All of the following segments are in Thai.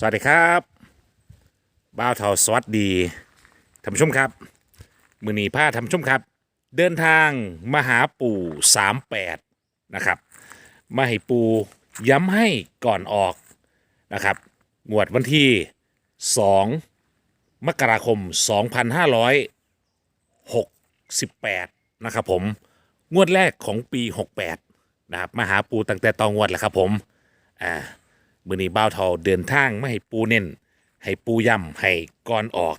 สวัสดีครับบ้าวเทาสวัสดีท่านผู้ชมครับมือนีผ้าท่านผู้ชมครับ เดินทางมาหาปู่38นะครับมาให้ปู่ย้ำให้ก่อนออกนะครับงวดวันที่ 2 มกราคม 2568นะครับผมงวดแรกของปี 68นะครับมาหาปู่ตั้งแต่ตองวดแหละครับผมอ่า มือนี้บ้าวเทาเดินทางไม่ให้ปูเน้น ให้ปูย่ำให้ก่อนออก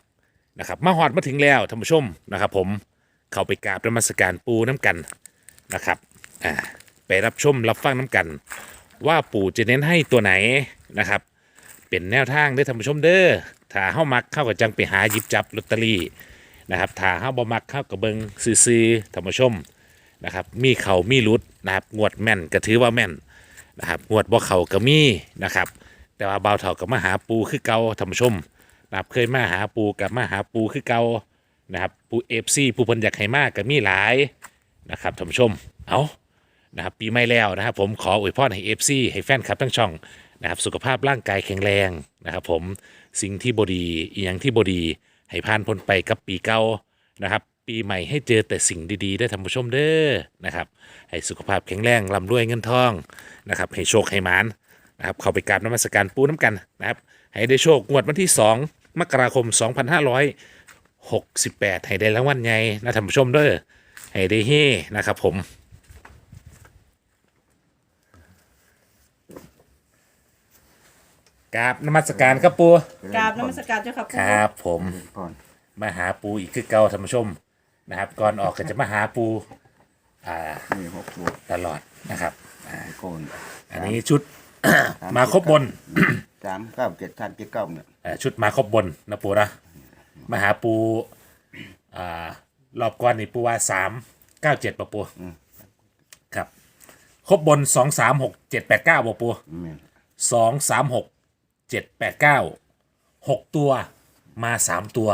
นะครับมาหอดมาถึงแล้วท่านผู้ชมนะครับผมเข้าไปกราบนมัสการปูน้ำกันนะครับอ่าไปรับชมรับฟังน้ำกัน ว่าปู่จะเน้นให้ตัวไหนนะครับ เป็นแนวทางเด้ท่านผู้ชมเด้อถ้าเฮ้ามักเข้ากับจังไปหาหยิบจับลอตเตอรี่นะครับถ้าเฮ้าบ่มักเข้ากับเบิงซื้อๆท่านผู้ชมนะครับมีเขามีรุดนะครับงวดแม่นก็ถือว่าแม่น นะครับงวดบ่เขาก็มีนะครับ แต่ว่าเบาเท่ากับมาหาปูคือเก่าท่านผู้ชมนะครับเคยมาหาปูกับมาหาปูคือเก่านะครับปูเอฟซีผู้เพันอยากให้มากก็มีหลายนะครับท่านผู้ชมเอานะครับปีใหม่แล้วนะครับ ผมขออวยพรให้เอฟซีให้แฟนคลับทั้งช่องนะครับสุขภาพร่างกายแข็งแรงนะครับ ผมสิ่งที่บดีอีหยังที่บดีให้ผ่านพ้นไปกับปีเก่านะครับ ปีใหม่ให้เจอแต่สิ่งดีๆ ได้อท่านผู้ชมเด้อนะครับ ให้สุขภาพแข็งแรงร่ำรวยเงินทองนะครับ ให้โชคให้หมานนะครับ เข้าไปกราบนมัสการปูน้ำกันนะครับ ให้ได้โชคงวดวันที่ 2 มกราคม 2568 ให้ได้รางวัลใหญ่นะท่านผู้ชมเด้อให้ได้เฮนะครับผมกราบนมัสการครับปูกราบนมัสการเจ้าค่ะคปู่รับผม ก่อน มาหาปูอีกคือเก่าท่านผู้ชม นะครับ ก่อนออกก็จะมาหาปูอ่ามีหกตัวตลอดนะครับก่อนอันนี้ชุด มาครบบนสามเก้าเจ็ดสามเจ็ดเก้าเนี่ยเอ่อชุดมาครบบนนะปูนะมาหาปูอ่ารอบก่อนนี่ปูว่าสามเก้าเจ็ดปะปูครับ ครบบนสองสามหกเจ็ดแปดเก้าปะปูแม่นสองสามหกเจ็ดแปดเก้าหกตัวมาสามตัว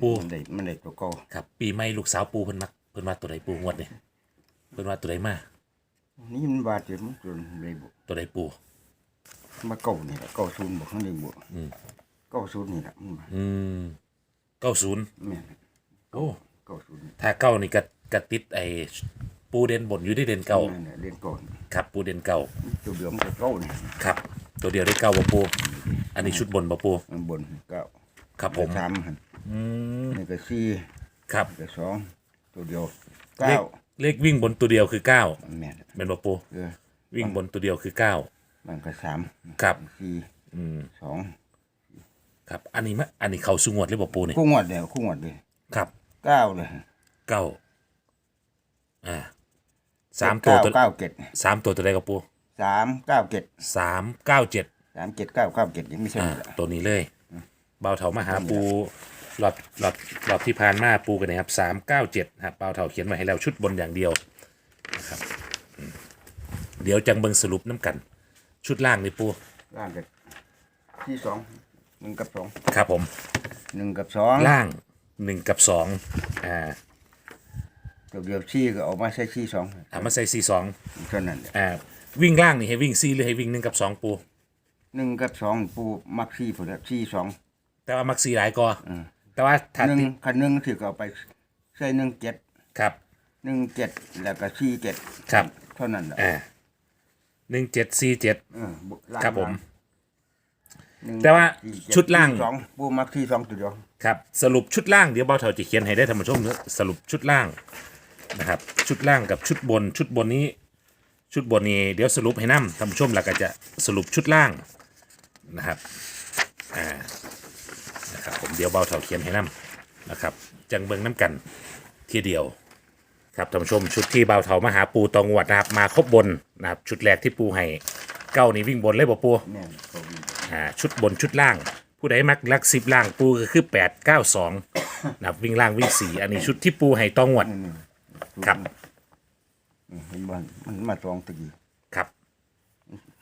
ปูมันได้มันได้ตัวเก่าครับ ปีใหม่ลูกสาวปูเพิ่นมักเพิ่นมาตัวใดปูงวดนี่เพิ่นมาตัวใดมานี่มันบาดเจ็บมันจนเลยบุตัวใดปูมาเก่านี่แหละเก่าศูนย์บอกข้างในบุเก่าศูนย์นี่แหละมันบาดอืมเก้าศูนย์แม่นโอ้เก่าศูนย์ถ้าเก้านี่ก็กระติดไอ้ปูเด่นบนอยู่ที่เด่นเก้านั่นแหละเรียนก่อนครับปูเด่นเก้าตัวเดียวมันก็เก่านี่ครับ ตัวเดียวได้เก้าบ่ปูอันนี้ชุดบนบ่ปูมันบนเก้าครับผม สามหัน อืมนี่ก็สี่ครับนี่ก็สองตัวเดียวเลเก้าขเลขวิ่งบนตัวเดียวคือเก้าแม่นเป็นบ่ปูเออวิ่งบนตัวเดียวคือเก้ามันก็สามครับ สี่อืมสองครับ อันนี้มะอันนี้เข้าสุงวดเลยบ่ปูนี่คู่งวดเดียวคู่งวดเลยครับเก้าเลยเก้าอ่าสามตัวเก้าตัวเก้าเจ็ดสามตัวตัวใดกับปูสามเก้าเจ็ดสามเก้าเจ็ดสามเจ็ดเก้าเก้าเจ็ดยังไม่ใช่อ่านี่แหละตัวนี้เลยเบาเถามาหาปู หลอดหลอดหลอดที่ผ่านมาปูกันนะครับสามเก้าเจ็ดครับเบาเถาเขียนมาให้เราชุดบนอย่างเดียวนะครับอืมเดี๋ยวจังเบิงสรุปน้ำกัน ชุดล่างนี่ปูล่างกับที่สองหนึ่งกับสองครับผมหนึ่งกับสองล่างหนึ่งกับสองอ่าตัวเดียวชี้ก็เออกมาใช้ชี้สองเอามาใส่สี่สองเท่านั้นแหละอ่าวิ่งล่างนี่ให้วิ่งสี่หรือให้วิ่งหนึ่งกับสองปูหนึ่งกับสองปูมักชี้ผลละชี้สองแต่ว่ามักสี่หลายกออ แต่ว่าถ้าหนึ่งติดคันหนึ่งถือก็เอาไปใช้หนึ่งเจ็ดครับ หนึ่งเจ็ดแล้วก็ชี้เจ็ดครับ เท่านั้นแหละอ่าหนึ่งเจ็ดสี่เจ็ดเออล่างครับผม หนึ่งแต่ว่าสี่เจ็ชุดล่างชี้สองปูมักชี้สองตัวเดียวครับสรุปชุดล่างเดี๋ยวเบาเถาจะเขียนให้ได้ท่านผู้ชมเนอะสรุปชุดล่างนะครับ ชุดล่างกับชุดบน ชุดบนนี้ ชุดบนนี้เดี๋ยวสรุปให้นํท่านผู้ชมแล้วก็จะสรุปชุดล่างนะครับอ่า นะครับผมเดี๋ยวเบาเถาเขียนให้นํนะครับ จังเบิงน้ำกันทีเดียวครับท่านผู้ชมชุดที่เบาเถามาหาปูตองวดนะครับมาครบบนนะครับชุดแรกที่ปูให้เก้านี่วิ่งบนเลยบ่ปูแม่นเขาวิ่งอ่าชุดบนชุดล่าง ผู้ใดมักลักสิบล่างปูก็คือแปดเก้าสองนะครับวิ่งล่างวิ่งสี่อันนี้ชุดที่ปูให้ต้องวดครับอืมเห็นบ้านมันมาสองตะกี้ครับ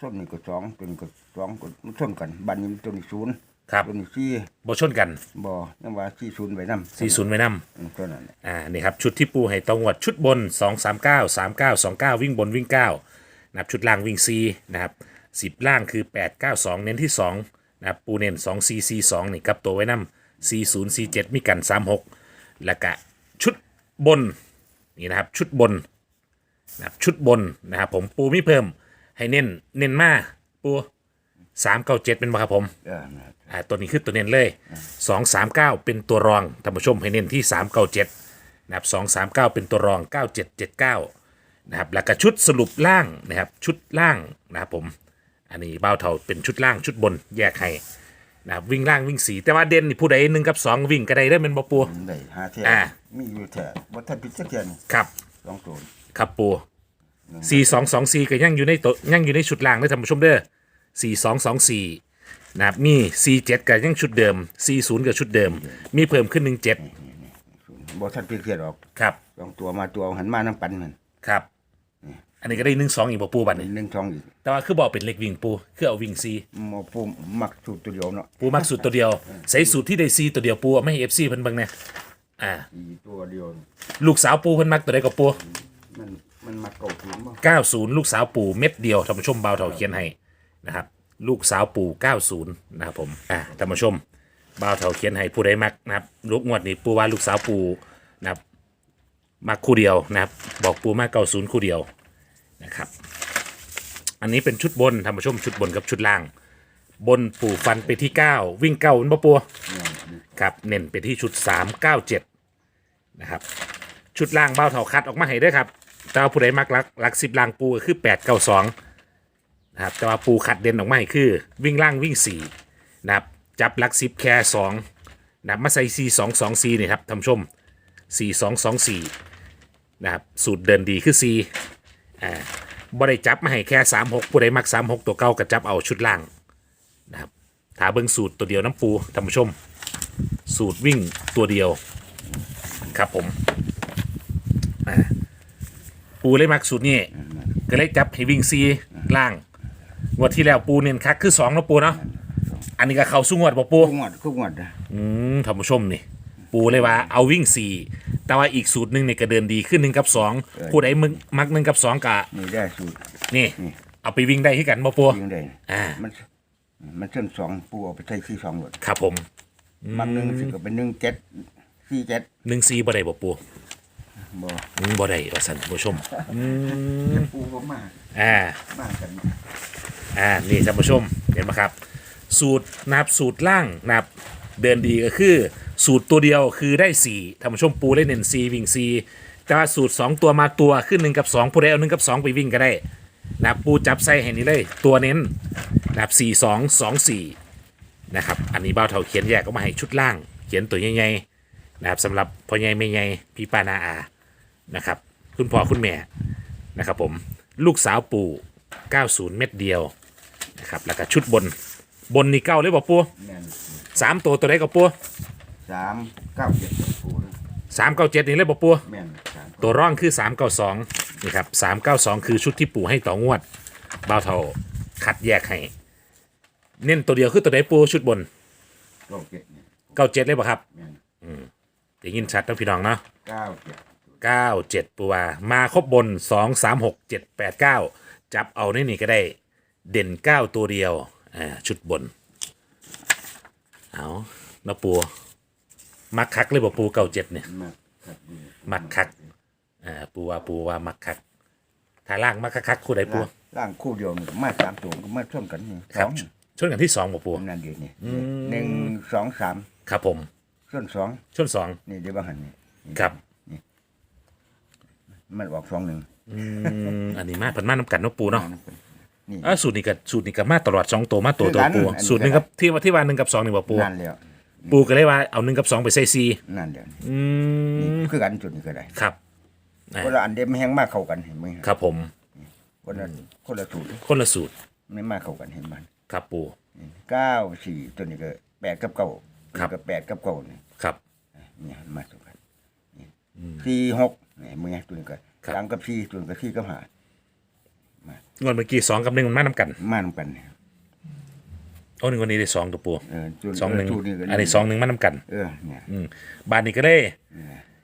ส้นนี่ก็สองตัวนี้ก็สองก็มันส้นกันบ้านนี้ตัวนี้ศูนย์ ครับตัวนี้สี่บชนกันบ่ยังว่าสี่ศูนย์ไว้นำสี่ศูนย์ไว้นอืมตัวนั้นแหละำอ่านี่ครับชุดที่ปูให้ต้องวดชุดบนสองสามเก้าสามเก้าสองเก้าวิ่งบนวิ่งเก้านะครับชุดล่างวิ่งสี่นะครับสิบล่างคือแปดเก้าสองเน้นที่สองนะครับปูเน้นสองซีซีสองนี่กับตัวไว้นำซีศูนย์ซีเจ็ดมีกันสามหกแล้วก็ชุดบนนี่นะครับชุดบนนะครับชุดบนนะครับผมปูไม่เพิ่มให้เน้นเน้นมาปู สามเก้าเจ็ดเป็นบ่ครับผมเออนะอ่าตัวนี้คือตัวเน้นเลยสองสามเก้าเป็นตัวรองท่านผู้ชมให้เน้นที่สามเก้าเจ็ดนะครับสองสามเก้าเป็นตัวรองเก้าเจ็ดเจ็ดเก้านะครับแล้วก็ชุดสรุปล่างนะครับชุดล่างนะครับผม อันนี้เบ้าเท่าเป็นชุดล่างชุดบนแยกให้นะครับวิ่งล่างวิ่งสีแต่ว่าเด่นนี่ผู้ใดหนึ่งกับสองวิ่งก็ได้ได้เป็นบ่ปูมันได้หาเท่อ่า มีอยู่แท้บ่ทันพิจักเทียนครับ สองตัว ครับปูสี่สองสองสี่ก็ยังอยู่ในตัวยังอยู่ในชุดล่างนะท่านผู้ชมเด้อ สี่สองสองสี่นะครับมีสี่เจ็ดก็ยังชุดเดิมสี่ศูนย์ก็ชุดเดิม มีเพิ่มขึ้นหนึ่งเจ็ดบ่ทันพิเทียนออกครับสองตัวมาตัวหันมาน้ำปันนั่นครับ อันนี้ก็ได้หนึ่งสองอีกบ่ปูบัดเป็นนี้ หนึ่งช่องอีกแต่ว่าคือบอกเป็นเล็กวิ่งปู คือเอาวิ่งซีหมอปูมักสูตรตัวเดียวเนาะปูมักสูตรตัวเดียว ใส่สูตรที่ได้ซีตัวเดียวปูเอาไม่ให้เอฟซีเพิ่นเบิ่งเนี่ยอ่าสี่ตัวเดียว ลูกสาวปูเพิ่นมักตัวใดก็ปู มันมันมาเก่าศูนย์บ่90 ลูกสาวปูเม็ดเดียวท่านผู้ชมเบาเท่าเขียนให้ นะครับ ลูกสาวปู่ 90 นะครับผม อ่าท่านผู้ชมเบาเท่าเขียนให้ผู้ใดมักนะครับ ลูกงวดนี้ปู่ว่าลูกสาวปู่นะครับมักคู่เดียวนะครับ บอกปูมา90คู่เดียวนะครับ อันนี้เป็นชุดบนท่านผู้ชมชุดบนกับชุดล่าง บนปู่ฟันไปที่ 9 วิ่งเก้ามันบ่ปัวเนี่ยครับเน้นไปที่ชุด 397 นะครับ ชุดล่างเบ้าเท่าคัดออกมาให้ด้วยครับแต่ว่าผู้ใดมักลักลักสิบล่างปูก็คือ 892 นะครับแต่ว่าปูขัดเด่นออกมาให้คือ วิ่งล่างวิ่ง4นะครับจับลักสิบแค่2นะครับมาใส่4 2 2 4นี่ครับท่านผู้ชม4 2 2 4นะครับสูตรเดินดีคือ4อ่าบ่ได้จับมาให้แค่36ผู้ใดมัก36ตัวเก่าก็จับเอาชุดล่างนะครับถ้าเบิ่งสูตรตัวเดียวน้ำปูท่านผู้ชม สูตรวิ่งตัวเดียวครับผมอ่าปูเลยมักสูตรนี้ก็เลยจับให้วิ่งซีล่าง งวดที่แล้วปูเน้นคักคือสองนะปูเนาะอันนี้ก็เข้าสู้งวดบ่ปู คู่งวดคู่งวดนะอืมท่านผู้ชมนี่ ปูเลยว่าเอาวิ่งสี่แต่ว่าอีกสูตรหนึ่งเนี่ยก็เดินดีขึ้นหนึ่งกับสองผู้ใดมึงมักหนึ่งกับสองกะนี่ได้สูตร นี่เอาไปวิ่งได้ที่กันบ่ปู ยิงได้อ่า มัน มันเส้นสองปูเอาไปใช้สี่สองหมดครับผมมันหนึ่งสิก็เป็นหนึ่งเจ็ดสี่เจ็ดหนึ่งซีบ่ได้บ่ปูบ่อืมบ่ได้ว่าสันท่านผู้ชมปูก็มาอ่า มากัน อ่านี่ท่านผู้ชมเห็นไหมครับ สูตรนับสูตรล่างนับเดินดีก็คือ สูตรตัวเดียวคือได้สี่ท่านผู้ชมปูได้เน้นซีวิ่งซีแต่ว่าสูตร 2 ตัวมาตัวขึ้นหนึ่งกับ2ผู้ใดเอาหนึ่งกับ 2 ไปวิ่งก็ได้นะครับปูจับใส่ให้นี้เลยตัวเน้นนะครับสี่สองสองสี่นะครับอันนี้เบ้าเท่าเขียนแยกออกมาให้ชุดล่าง เขียนตัวใหญ่ๆนะครับสำหรับพ่อใหญ่แม่ใหญ่พี่ป้านาอานะครับคุณพ่อคุณแม่นะครับผมลูกสาวปู่ 90 เม็ดเดียวนะครับแล้วก็ชุดบนบนนี่เก้าเลยบอกปูแม่นสามตัวตัวใดก็ปูสามเก้าเจ็ดปูนะสามเก้าเจ็ดนี่เลยบอกปู แม่นสามตัวร่องคือ 392นี่ครับ392 คือชุดที่ปู่ให้ต่องวดบ่าวเท่าคัดแยกให้ เน้นตัวเดียวคือตัวใดปูชุดบน เก้าเจ็ดเนี่ย97 เลยป่ะครับแม่นได้ยินชัดนะพี่น้องเนาะเก้าเจ็ด97 ปูว่ามาครบบน 2 3 6 7 8 9 จับเอาในนี่ก็ได้เด่น9ตัวเดียวอ่าชุดบน เอานะปูมักคักเลยบอกปูเก้าเจ็ดเนี่ย มาครับดีมักคักอ่าปูว่าปูว่ามักคักถ้าล่างมักคักๆคู่ใดปูร่างร่างคู่เดียวนี่ก็มาสามตัวก็มาช่วมกันนี่คสรัอบงชนกันที่สองบอกปูนั่นเดียวนี่หนึ่งสองสามครับผม ส่วนสองชนสองนี่เดี๋ยวบางหันนี่ครับ มันออกสองหนึ่ง อืมอันนี้มาพันมาน้ำกันเนาะปูเนาะนี่อ่าสูตรนี้กับสูตรนี้กับมาตลอดสองตัวมาตัวตัวคือกันปูอันนี้สูตรหนึ่งกับที่ว่าที่ว่าหนึ่งกับสองนี่บอกปู นั่นแล้วปูก็เลยว่าเอาหนึ่งกับสองไปใส่ซีนั่นแล้วอืมนี่คือกันจุดนี้ก็ได้ครับอ่าคนละอันเดียวไม่แห้งมากเข้ากันเห็นไหมครับผม คนละคนละสูตรคนละสูตรไม่มากเข้ากันเห็นมันครับปู เก้าสี่ตัวนี้ก็แปดกับเก้าครับตัวนี้ก็แปดกับเก้านี่ ครับ เนี่ยมันมาตรงกันนี่สี่หกนี่มือตัวนี้ก็ ครับ สามกับสี่ตัวนี้ก็สี่กับห้างวดเมื่อกี้สองกับหนึ่งมันมาน้ำกันมาทำกันเนี่ยโอ้หนึ่งวันนี้ได้สองตัวปูเออตัวสองหนึ่งตัวนี้ก็อันนี้สองหนึ่งมาน้ำกัน เออเนี่ย อืมบานนี้ก็ได้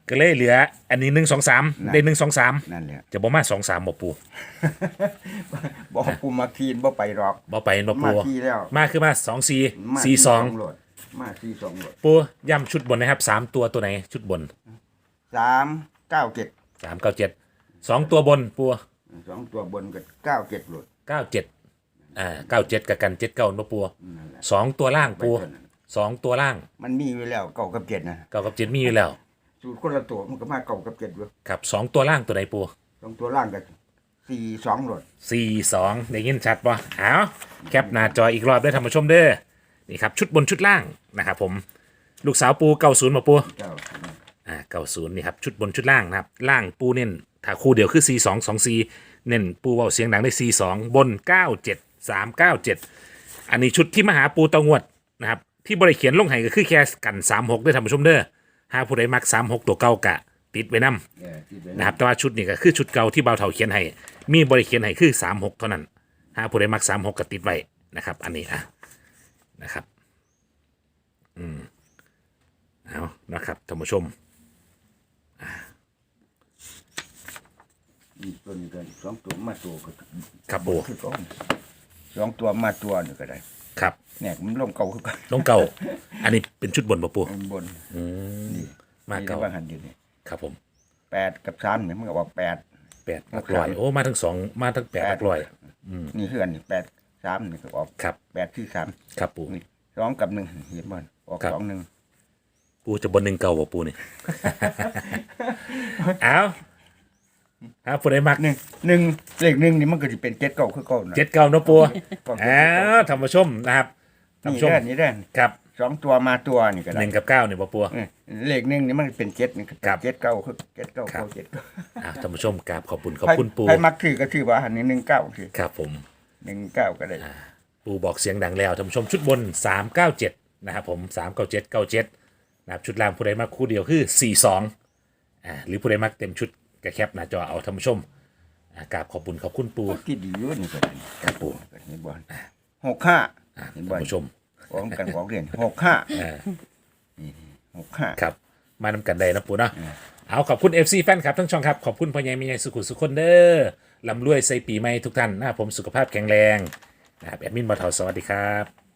ก็เลยเหลือ อันนี้หนึ่งสองสามได้หนึ่งสองสามนั่นแหละ จะบ่มาสองสามบ่ปูบอกปูมาทีนบ่ไปหรอก บ่ไปบ่มาปูทีแล้ว มาคือมาสองสี่มาสี่สองโหลดมาสี่สองโหลดปูย้ำชุดบนนะครับสามตัวตัวไหนชุดบนสามเก้าเจ็ดสามเก้าเจ็ด สองตัวบนปูสองตัวบนก็เก้าเจ็ดโหลดเก้าเจ็ดอ่าเก้าเจ็ดกับกันเจ็ดเก้าบ่ปูนั่นแหละสองตัวล่างปูไปเท่านั้นสองตัวล่างมันมีไว้แล้วเก้ากับเจ็ดนะเก้ากับเจ็ดมีอยู่แล้ว สูตรคนละตัวมันก็มาเก้ากับเจ็ดด้วยครับสองตัวล่างตัวไหนปูสองตัวล่างก็สี่สองโหลดสี่สองได้ยินชัดปะเอาแคปหน้าจออีกรอบด้วยท่านผู้ชมเด้อนี่ครับชุดบนชุดล่างนะครับผมลูกสาวปูเก้าศูนย์มาปู เจ้า อ่าเก้าศูนย์นี่ครับชุดบนชุดล่างนะครับ ล่างปูเน้น ถ้าคู่เดียวคือ 4 2 2 4 เน้นปูเบาเสียงดังได้ 4 2 บน 9 7 3 9 7 อันนี้ชุดที่มาหาปูตองวดนะครับที่บริเขียนลงให้ก็คือแค่กัน 3 6ด้วยท่านผู้ชมเด้อหาผู้ใดมัก 3 6 ตัวเก่ากะ ติดไว้นํเออที่เป็นนะครับแต่ว่าชุดนี้ก็คือชุดเก่าที่เบาเถาเขียนให้มีบริเขียนให้คือ 3 6 เท่านั้นหาผู้ใดมัก 3 6ก็ติดไว้นะครับ อันนี้อะนะครับ อืมเอานะครับท่านผู้ชม นี่ตัวนี้ก็สองตัวมาตัวก็ครับปูคือก้อนสองตัวมาตัวนี่ก็ได้ครับเนี่ยมันลงเก่าคือกันลงเก่า อันนี้เป็นชุดบนปะปูบนนี่มาเก่านี่ว่าหันอยู่นี่ครับผมแปดกับสามเนี่ยมันก็บอกแปดแปดหลักร้อยโอ้มาทั้งสองมาทั้งแปดหลักร้อยนี่คืออันนี้แปดสามนี่ก็ออกครับแปดที่สามครับปูนี่สองกับหนึ่งเห็นบ่อนออกครับสองหนึ่งปูจะบนหนึ่งเก่าปะปูนี่เอา ครับปูได้มักหนึ่งหนึ่งเลขหนึ่งนี่มันก็จะเป็นเจ็ดเก่าคือเก่านะ เจ็ดเก่าเนาะปูเก่าอ้าวท่านผู้ชมนะครับท่านนี่ผู้ชมแน่นี่แน่ครับสองตัวมาตัวนี่ก็หได้นึ่งกับเก้าเนี่ยปะปู เออเลขหนึ่งนี่มันเป็นเจ็ดนี่ก็ครับเจ็ดเก้าคือเจ็ดเก้าครับ เก้าเจ็ดเก้าอ่าท่านผู้ชมกราบขอบคุณขอบคุณปูใครมักถือก็ถือว่าหันนี้หนึ่งเก้าคือครับผม หนึ่งเก้าก็ได้ ปูบอกเสียงดังแล้วท่านผู้ชมชุดบน 397 นะครับผม 397 97 นะครับชุดล่างผู้ใดมาคู่เดียวคือ 42อ่าหรือผู้ใดมักเต็มชุด กระแคปหน้าจอเอาท่านผู้ชมอ่ากราบขอบคุณขอบคุณปูที่ดีอยู่นี่ก็ได้ครับปูเห็นบ่อนหกห้าอ่าเห็นท่าบ่อนนผู้ชมของกันของเรียนหกห้าอ่าหกห้า ครับ มานำกันได้นะปูเนาะเอาขอบคุณ FC แฟนครับทั้งช่องครับ ขอบคุณพ่อใหญ่แม่ใหญ่สุขุมสุขคนเด้อลำรวยใส่ปีใหม่ทุกท่านนะครับผมสุขภาพแข็งแรงนะครับแอดมินบอทอสวัสดีครับ